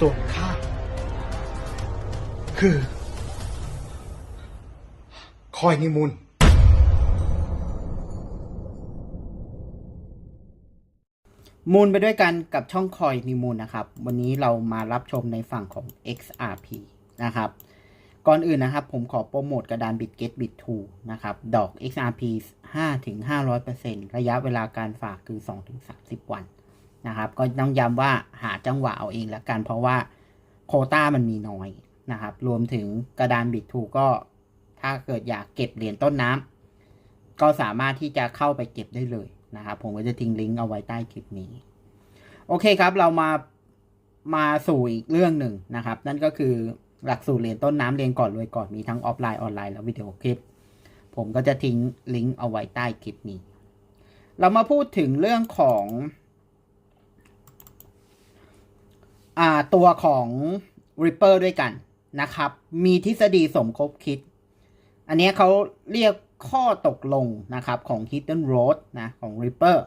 ส่วนข้าคือ คอยนิมุนมูลไปด้วยกันกับช่องคอยนิมูลนะครับ วันนี้เรามารับชมในฝั่งของ XRP นะครับ ก่อนอื่นนะครับ ผมขอโปรโมทกระดาน BitGet Bit2 นะครับ ดอก XRP 5-500%ระยะเวลาการฝากคือ 2-30 วัน นะครับ ก็ต้องย้ำว่าหาจังหวะเอาเองละกัน เพราะว่าโคต้ามันมีน้อยนะครับ รวมถึงกระดาน Bit2 ก็ถ้าเกิดอยากเก็บเหรียญต้นน้ำก็สามารถที่จะเข้าไปเก็บได้เลยนะครับ ผมก็จะทิ้งลิงก์เอาไว้ใต้คลิปนี้ โอเคครับเรามามาสู่อีกเรื่องหนึ่งนะครับ นั่นก็คือหลักสูตรเรียนต้นน้ำเรียนก่อนรวยก่อนมีทั้งออฟไลน์ออนไลน์และวิดีโอคลิป ผมก็จะทิ้งลิงก์เอาไว้ใต้คลิปนี้ เรามาพูดถึงเรื่องของอ่า ตัวของ Ripper ด้วยกันนะครับ มีทฤษฎีสมคบคิด อันนี้เขาเรียกข้อตกลงนะครับของ Hidden Road นะของ Ripper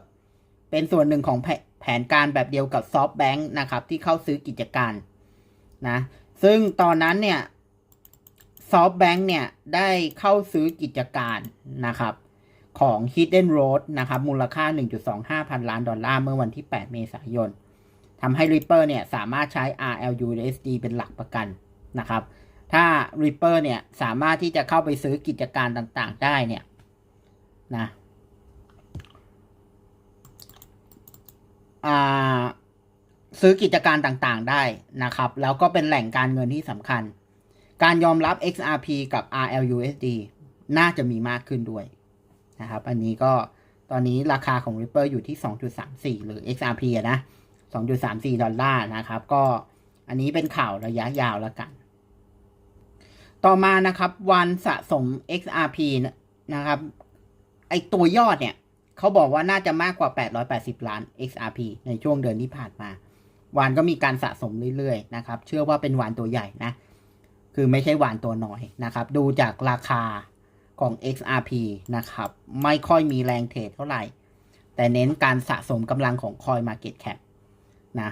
เป็นส่วนหนึ่งของแผแผนการแบบเดียวกับ SoftBank นะครับ ที่เข้าซื้อกิจการนะซึ่งตอนนั้นเนี่ย SoftBank เนี่ยได้เข้าซื้อกิจการนะครับของ Hidden Road นะครับมูลค่า 1.25 พันล้านดอลลาร์เมื่อวันที่ 8 เมษายน ทำให้ Ripper เนี่ยสามารถใช้ RLUSD เป็นหลักประกันนะครับ ถ้า Ripper เนี่ยสามารถที่จะเข้าไปซื้อกิจการต่างๆ ได้เนี่ยนะซื้อกิจการต่างๆได้นะครับ แล้วก็เป็นแหล่งการเงินที่สำคัญ การยอมรับ XRP กับ RLUSD น่าจะมีมากขึ้นด้วยนะครับ อันนี้ก็ตอนนี้ราคาของ Ripper อยู่ที่ 2.34 หรือ XRP อะนะ 2.34 ดอลลาร์นะครับ ก็อันนี้เป็นข่าวระยะยาวแล้วกัน ต่อมานะครับ วันสะสม XRP นะครับ ไอตัวยอดเนี่ย เขาบอกว่าน่าจะมากกว่า 880 ล้าน XRP ในช่วงเดือนที่ผ่านมาวานก็มีการสะสมเรื่อยๆนะครับ เชื่อว่าเป็นวานตัวใหญ่นะ คือไม่ใช่วานตัวน้อยนะครับ ดูจากราคาของ XRP นะครับ ไม่ค่อยมีแรงเทรดเท่าไหร่ แต่เน้นการสะสมกำลังของ Coin Market Cap นะ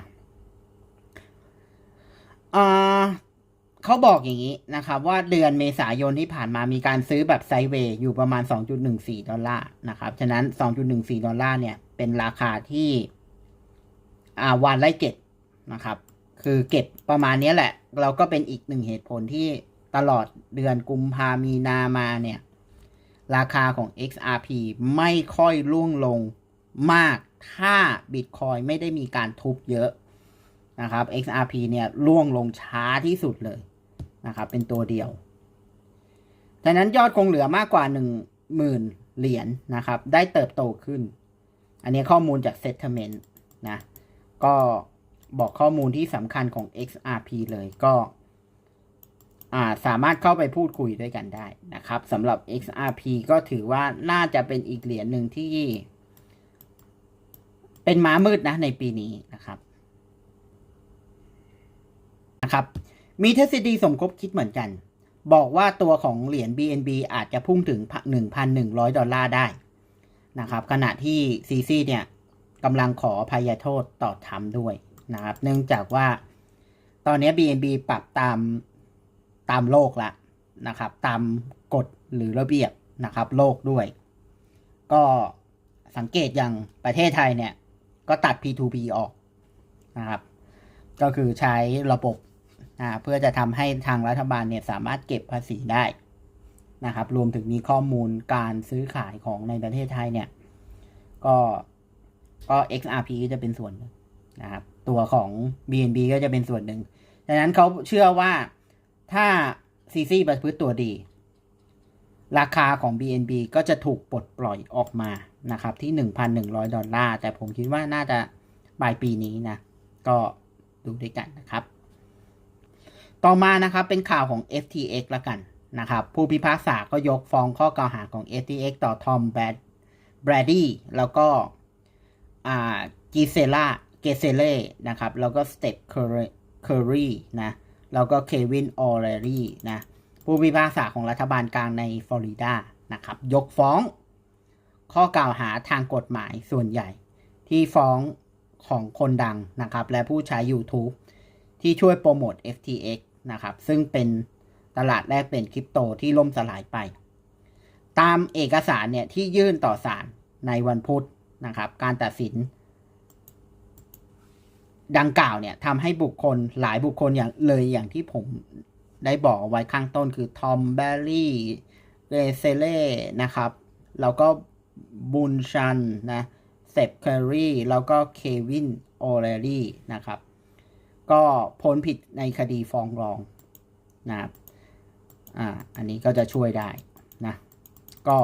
เขาบอกอย่างนี้นะครับ ว่าเดือนเมษายนที่ผ่านมามีการซื้อแบบไซเวย์อยู่ประมาณ 2.14 ดอลลาร์นะครับ ฉะนั้น 2.14 ดอลลาร์เนี่ย เป็นราคาที่อ่าวันไล่เก็บนะครับ คือเก็บประมาณนี้แหละ เราก็เป็นอีกหนึ่งเหตุผลที่ตลอดเดือนกุมภามีนามาเนี่ย ราคาของ XRP ไม่ค่อยร่วงลง มากถ้า Bitcoin ไม่ได้มีการทุบเยอะนะครับ XRP เนี่ยร่วงลงช้าที่สุดเลยนะครับ เป็นตัวเดียวดังนั้นยอดคงเหลือมากกว่า 1 0,000 เหรียญนะครับ ได้เติบโตขึ้น อันนี้ข้อมูลจาก Settlement นะ ก็บอกข้อมูลที่สำคัญของ XRP เลยก็สามารถเข้าไปพูดคุยด้วยกันได้นะครับสำหรับ XRP ก็ถือว่าน่าจะเป็นอีกเหรียญหนึ่งที่ เป็นม้ามืดนะในปีนี้นะครับนะครับ มีทฤษฎีสมคบคิดเหมือนกัน บอกว่าตัวของเหรียญ BNB อาจจะพุ่งถึง 1,100 ดอลลาร์ได้นะครับ ขณะที่ CC เนี่ยกำลังขออภัยโทษต่อทำด้วยนะครับ เนื่องจากว่าตอนนี้ BNB ปรับตามตามโลกละนะครับ ตามกฎหรือระเบียบนะครับ โลกด้วย ก็สังเกตอย่างประเทศไทยเนี่ย ก็ตัด P2P ออกนะครับ ก็คือใช้ระบบอ่าเพื่อจะทำให้ทางรัฐบาลเนี่ยสามารถเก็บภาษีได้นะครับ รวมถึงมีข้อมูลการซื้อขายของในประเทศไทยเนี่ย ก็ก็ XRP ก็จะเป็นส่วนหนึ่งนะครับ ตัวของ BNB ก็จะเป็นส่วนหนึ่งดังนั้นเขาเชื่อว่าถ้า CC ประพฤติตัวดี ราคาของ BNB ก็จะถูกปลดปล่อยออกมานะครับที่ 1,100 ดอลลาร์ แต่ผมคิดว่าน่าจะปลายปีนี้นะ ก็ดูด้วยกันนะครับ ต่อมานะครับเป็นข่าวของ FTX ละกันนะครับ ผู้พิพากษาก็ยกฟ้องข้อกล่าวหาของ FTX ต่อทอมแบดแบรดี้แล้วก็กิเซล่าเกเซเล่นะครับ แล้วก็สเตปเคอรี่นะแล้วก็เควินออเรรี่นะ ผู้พิพากษาของรัฐบาลกลางในฟลอริดานะครับ ยกฟ้อง ข้อกล่าวหาทางกฎหมายส่วนใหญ่ ที่ฟ้องของคนดังนะครับ และผู้ใช้ YouTube ที่ช่วยโปรโมท FTX นะครับ ซึ่งเป็นตลาดแลกเปลี่ยนคริปโตที่ล่มสลายไป ตามเอกสารเนี่ย ที่ยื่นต่อศาลในวันพุธนะครับ การตัดสิน ดังกล่าวเนี่ยทำให้บุคคลหลายบุคคลอย่างเลยอย่างที่ผม ได้บอกเอาไว้ข้างต้นคือทอมแบร์รี่เรเซเล่นะครับ แล้วก็บุนชันนะเซปเคอรี่แล้วก็เควินโอเรลี่นะครับ ก็พ้นผิดในคดีฟ้องร้องนะครับอ่าอันนี้ก็จะช่วยได้นะก็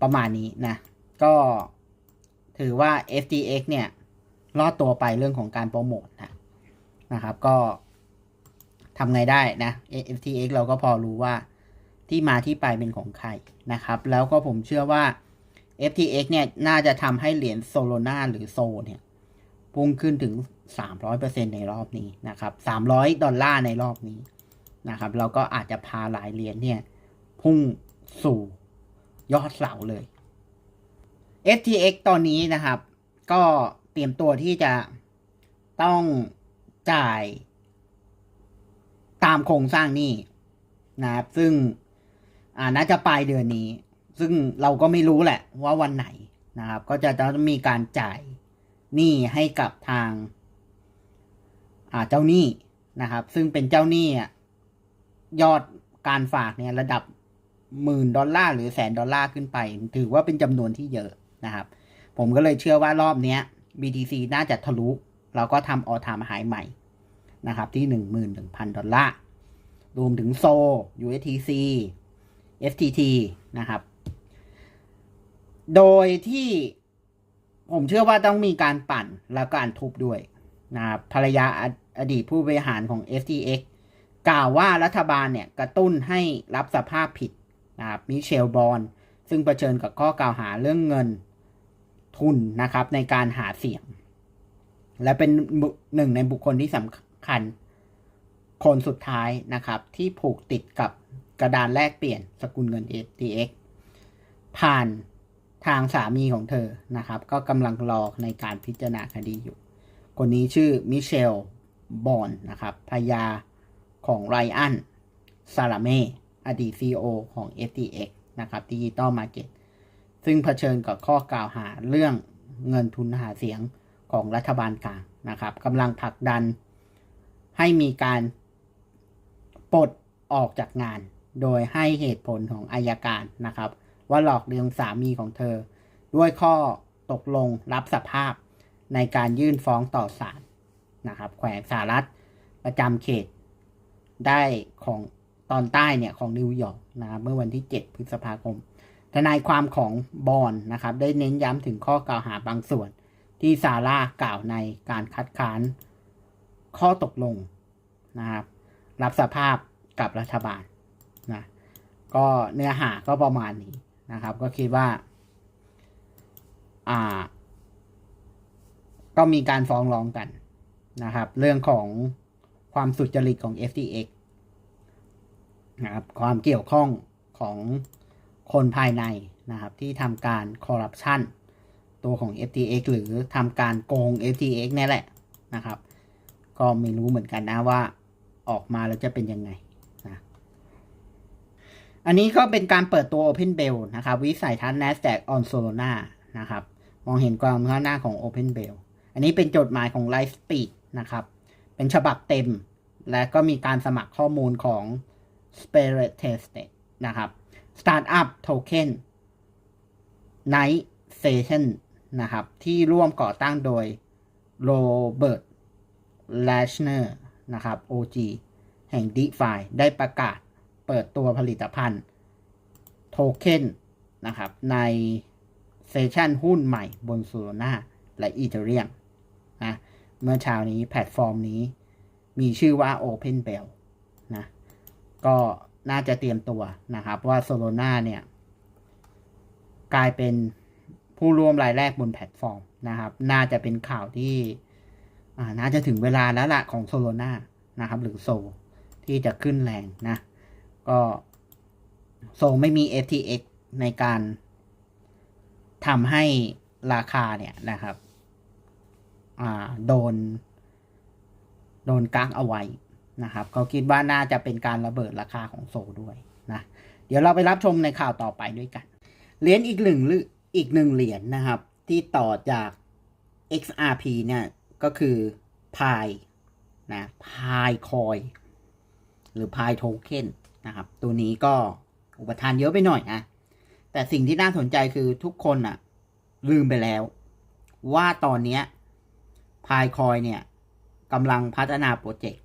ประมาณนี้นะ ก็ถือว่า FTX เนี่ย รอดตัวไปเรื่องของการโปรโมทนะนะครับ ก็ ทำไงได้นะ FTX เราก็พอรู้ว่าที่มาที่ไปเป็นของใครนะครับ แล้วก็ผมเชื่อว่า FTX เนี่ยน่าจะทำให้เหรียญโซโลนาหรือโซเนี่ยพุ่งขึ้นถึง 300%ในรอบนี้นะครับ 300 ดอลลาร์ในรอบนี้นะครับ เราก็อาจจะพาหลายเหรียญเนี่ยพุ่งสู่ยอดเสาเลย FTX ตอนนี้นะครับ ก็เตรียมตัวที่จะต้องจ่ายามโครงสร้างนี้นะครับ ซึ่งอ่าน่าจะปลายเดือนนี้ ซึ่งเราก็ไม่รู้แหละว่าวันไหนนะครับ ก็จะต้องมีการจ่ายหนี้ให้กับทาง อ่าเจ้าหนี้นะครับ ซึ่งเป็นเจ้าหนี้ยอดการฝากเนี่ยระดับหมื่นดอลลาร์หรือแสนดอลลาร์ขึ้นไป ถือว่าเป็นจำนวนที่เยอะนะครับ ผมก็เลยเชื่อว่ารอบเนี้ย BTC น่าจะทะลุแล้วก็ทำออทามหายใหม่ นะครับที่ 11,000 ดอลลาร์ รวมถึงโซ USTC FTT นะครับ โดยที่ผมเชื่อว่าต้องมีการปั่นแล้วก็การทุบด้วยนะครับภรรยาอดีตผู้บริหารของ FTX กล่าวว่ารัฐบาลเนี่ยกระตุ้นให้รับสภาพผิดนะครับมิเชลบอลซึ่งเผชิญกับข้อกล่าวหาเรื่องเงินทุนนะครับในการหาเสียง และเป็นหนึ่งในบุคคลที่สำคัญ คันสุดท้ายนะครับ ที่ผูกติดกับกระดานแลกเปลี่ยนสกุลเงิน FTX ผ่านทางสามีของเธอนะครับ ก็กำลังรอในการพิจารณาคดีอยู่ คนนี้ชื่อมิเชลบอนนะครับภรยาของไรอันซาลาเมอดีต CEO ของ FTX นะครับดิจิตอลมาร์เก็ตซึ่งเผชิญกับข้อกล่าวหาเรื่องเงินทุนหาเสียงของรัฐบาลกลางนะครับกำลังผลักดัน ให้มีการปลดออกจากงาน โดยให้เหตุผลของอายการนะครับ ว่าหลอกเลียงสามีของเธอ ด้วยข้อตกลงรับสภาพในการยื่นฟ้องต่อศาลนะครับ แขวงสหรัฐประจำเขตได้ของตอนใต้เนี่ยของนิวยอร์กนะครับเมื่อวันที่ 7 พฤษภาคม ทนายความของบอนนะครับ ได้เน้นย้ำถึงข้อกล่าวหาบางส่วน ที่ซาร่ากล่าวในการคัดค้าน ข้อตกลงนะครับ รับสภาพกับรัฐบาลนะก็เนื้อหาก็ประมาณนี้นะครับ ก็คิดว่าอ่า ก็มีการฟ้องร้องกันนะครับ เรื่องของความสุจริตของ FTX นะครับความเกี่ยวข้องของคนภายในนะครับ ที่ทำการคอร์รัปชันตัวของ FTX หรือทำการโกง FTX นี่แหละนะครับ ก็ไม่รู้เหมือนกันนะว่าออกมาแล้วจะเป็นยังไงนะอันนี้ก็เป็นการเปิดตัว Open Bell นะครับ วิสัยทัศน์ NASDAQ on Solana นะครับ มองเห็นความก้าวหน้าของ Open Bell อันนี้เป็นจดหมายของ Lightspeed นะครับ เป็นฉบับเต็ม และก็มีการสมัครข้อมูลของ Spirit Test นะครับ Startup Token Night Session นะครับ ที่ร่วมก่อตั้งโดยโรเบิร์ต l a s h n e r นะครับ OG แห่ง DeFi ได้ประกาศเปิดตัวผลิตภัณฑ์โทเค็นนะครับ ในเซสชันหุ้นใหม่บน Solana และ Ethereum นะเมื่อเช้านี้แพลตฟอร์มนี้มีชื่อว่า Open Bell นะก็น่าจะเตรียมตัวนะครับว่า Solana เนี่ย กลายเป็นผู้ร่วมรายแรกบนแพลตฟอร์มนะครับ น่าจะเป็นข่าวที่ น่าจะถึงเวลาแล้วละของโซโลนานะครับ หรือโซ ที่จะขึ้นแรงนะ ก็โซไม่มี FTX ในการทำให้ราคาเนี่ยนะครับโดน โดนกักเอาไว้นะครับ เขาคิดว่าน่าจะเป็นการระเบิดราคาของโซด้วยนะ เดี๋ยวเราไปรับชมในข่าวต่อไปด้วยกัน เหรียญอีกหนึ่งหรืออีกหนึ่งเหรียญนะครับ ที่ต่อจาก XRP เนี่ย ก็คือพายนะพายคอย หรือพายโทเค็นนะครับ ตัวนี้ก็อุปทานเยอะไปหน่อยนะแต่สิ่งที่น่าสนใจคือทุกคนอะลืมไปแล้ว ว่าตอนนี้พายคอยเนี่ยกำลังพัฒนาโปรเจกต์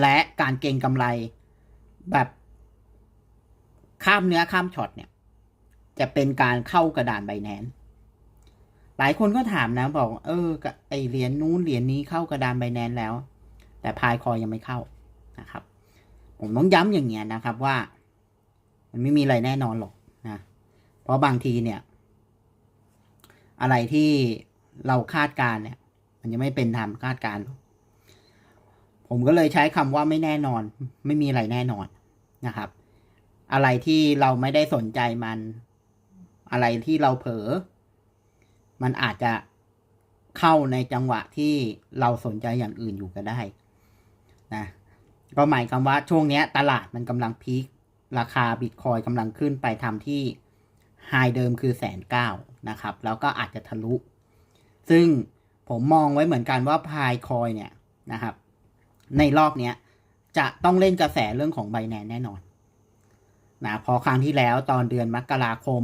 และการเก็งกำไรแบบข้ามเนื้อข้ามช็อตเนี่ย จะเป็นการเข้ากระดานไบแนน หลายคนก็ถามนะบอก เออไอเหรียญนู้นเหรียญนี้เข้ากระดานไบแนนแล้ว แต่พายคอยยังไม่เข้านะครับ ผมต้องย้ำอย่างเงี้ยนะครับว่า มันไม่มีอะไรแน่นอนหรอกนะ เพราะบางทีเนี่ย อะไรที่เราคาดการเนี่ย มันยังไม่เป็นธรรมคาดการ ผมก็เลยใช้คำว่าไม่แน่นอน ไม่มีอะไรแน่นอนนะครับ อะไรที่เราไม่ได้สนใจมัน อะไรที่เราเผลอ มันอาจจะเข้าในจังหวะที่เราสนใจอย่างอื่นอยู่ก็ได้นะก็หมายความว่าช่วงนี้ตลาดมันกำลังพีคราคาบิตคอยกำลังขึ้นไปทำที่ไฮเดิมคือแสนเก้านะครับ แล้วก็อาจจะทะลุ ซึ่งผมมองไว้เหมือนกันว่าพายคอยเนี่ยนะครับ ในรอบนี้จะต้องเล่นกระแสเรื่องของไบแนนแน่นอนนะพอครั้งที่แล้วตอนเดือนมกราคม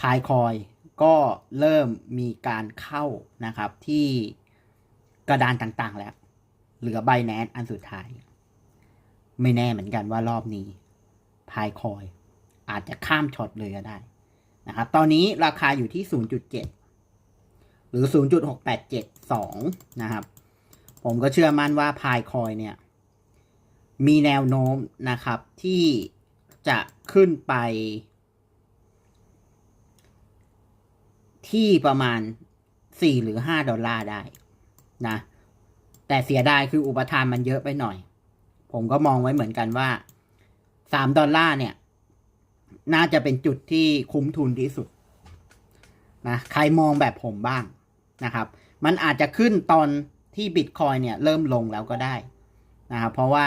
พายคอยก็เริ่มมีการเข้านะครับที่กระดานต่างๆแล้ว เหลือไบแนนอันสุดท้าย ไม่แน่เหมือนกันว่ารอบนี้พายคอยอาจจะข้ามช็อตเลยก็ได้นะครับตอนนี้ราคาอยู่ที่ 0.7 หรือ 0.6872 นะครับ ผมก็เชื่อมั่นว่าพายคอยเนี่ย มีแนวโน้มนะครับที่จะขึ้นไป ที่ประมาณ4หรือ5ดอลลาร์ได้นะ แต่เสียดายคืออุปทานมันเยอะไปหน่อย ผมก็มองไว้เหมือนกันว่า3ดอลลาร์เนี่ย น่าจะเป็นจุดที่คุ้มทุนที่สุดนะใครมองแบบผมบ้างนะครับ มันอาจจะขึ้นตอนที่บิตคอยเนี่ยเริ่มลงแล้วก็ได้นะครับเพราะว่า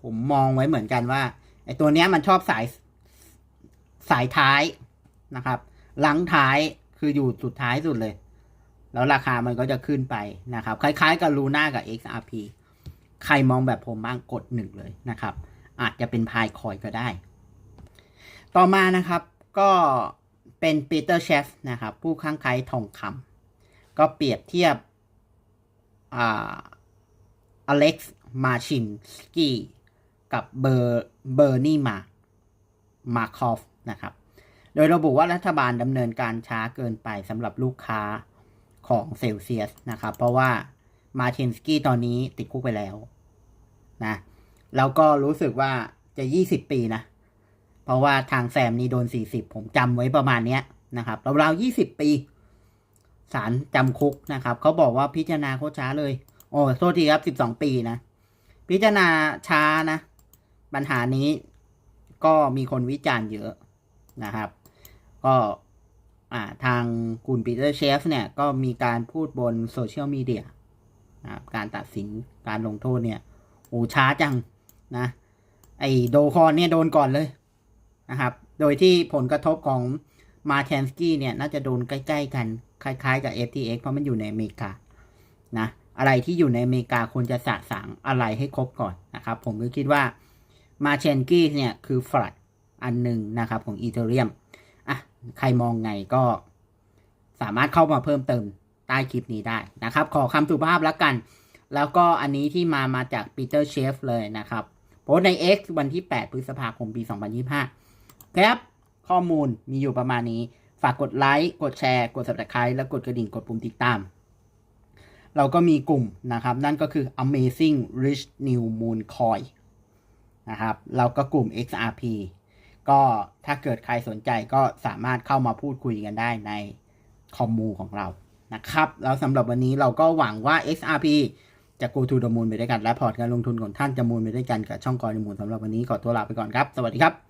ผมมองไว้เหมือนกันว่าไอ้ตัวเนี้ยมันชอบสายสายท้ายนะครับ หลังท้าย คืออยู่สุดท้ายสุดเลย แล้วราคามันก็จะขึ้นไปนะครับ คล้ายๆกับลูน่ากับ XRP ใครมองแบบผมบ้างกดหนึ่งเลยนะครับ อาจจะเป็นพายคอยก็ได้ ต่อมานะครับก็เป็นปีเตอร์เชฟนะครับ ผู้ข้างไคล้ทองคำก็เปรียบเทียบอ่าอเล็กซ์มาชินสกี้กับเบอร์เบอร์นี่มามาคอฟนะครับ ดยระบุว่ารัฐบาลดำเนินการช้าเกินไปสำหรับลูกค้าของเซลเซียสนะครับ เพราะว่ามาเชนสกี้ตอนนี้ติดคุกไปแล้วนะแล้วก็รู้สึกว่าจะ 20 ปีนะ เพราะว่าทางแซมนี่โดน 40 ผมจำไว้ประมาณเนี้ยนะครับราวๆ20 ปีศาลจำคุกนะครับ เขาบอกว่าพิจารณาโคช้าเลย โอ้โทษทีครับ 12 ปีนะ พิจารณาช้านะ ปัญหานี้ก็มีคนวิจารณ์เยอะนะครับ ก็ทางคุณปีเตอร์เชฟเนี่ยก็มีการพูดบนโซเชียลมีเดียนะครับการตัดสินการลงโทษเนี่ยโอ้ช้าจังนะ ไอโดคอนเนี่ยโดนก่อนเลยนะครับ โดยที่ผลกระทบของมาแทนสกี้เนี่ยน่าจะโดนใกล้ ๆ กัน คล้าย ๆ กับ FTX เพราะมันอยู่ในอเมริกานะอะไรที่อยู่ในอเมริกาควรจะสะสางอะไรให้ครบก่อนนะครับ ผมก็คิดว่ามาเชนกี้เนี่ยคือฟลัดอันหนึ่งนะครับของอีเทเรียม ใครมองไงก็สามารถเข้ามาเพิ่มเติมใต้คลิปนี้ได้นะครับ ขอคำสุภาพแล้วกัน แล้วก็อันนี้ที่มามาจากปีเตอร์เชฟเลยนะครับโพสใน X วันที่ 8 พฤษภาคมปี 2025 ครับ ข้อมูลมีอยู่ประมาณนี้ ฝากกดไลค์ กดแชร์ กด subscribe แล้วกดกระดิ่ง กดปุ่มติดตาม เราก็มีกลุ่มนะครับ นั่นก็คือ Amazing Rich New Moon Coin นะครับเราก็กลุ่ม XRP ก็ถ้าเกิดใครสนใจก็สามารถเข้ามาพูดคุยกันได้ในคอมมูของเรานะครับ แล้วสำหรับวันนี้เราก็หวังว่า XRP จะ go to the moon ไปด้วยกัน และพอร์ตการลงทุนของท่านจะมูลไปด้วยกันกับช่องกอยมูลสำหรับวันนี้ขอตัวลาไปก่อนครับ สวัสดีครับ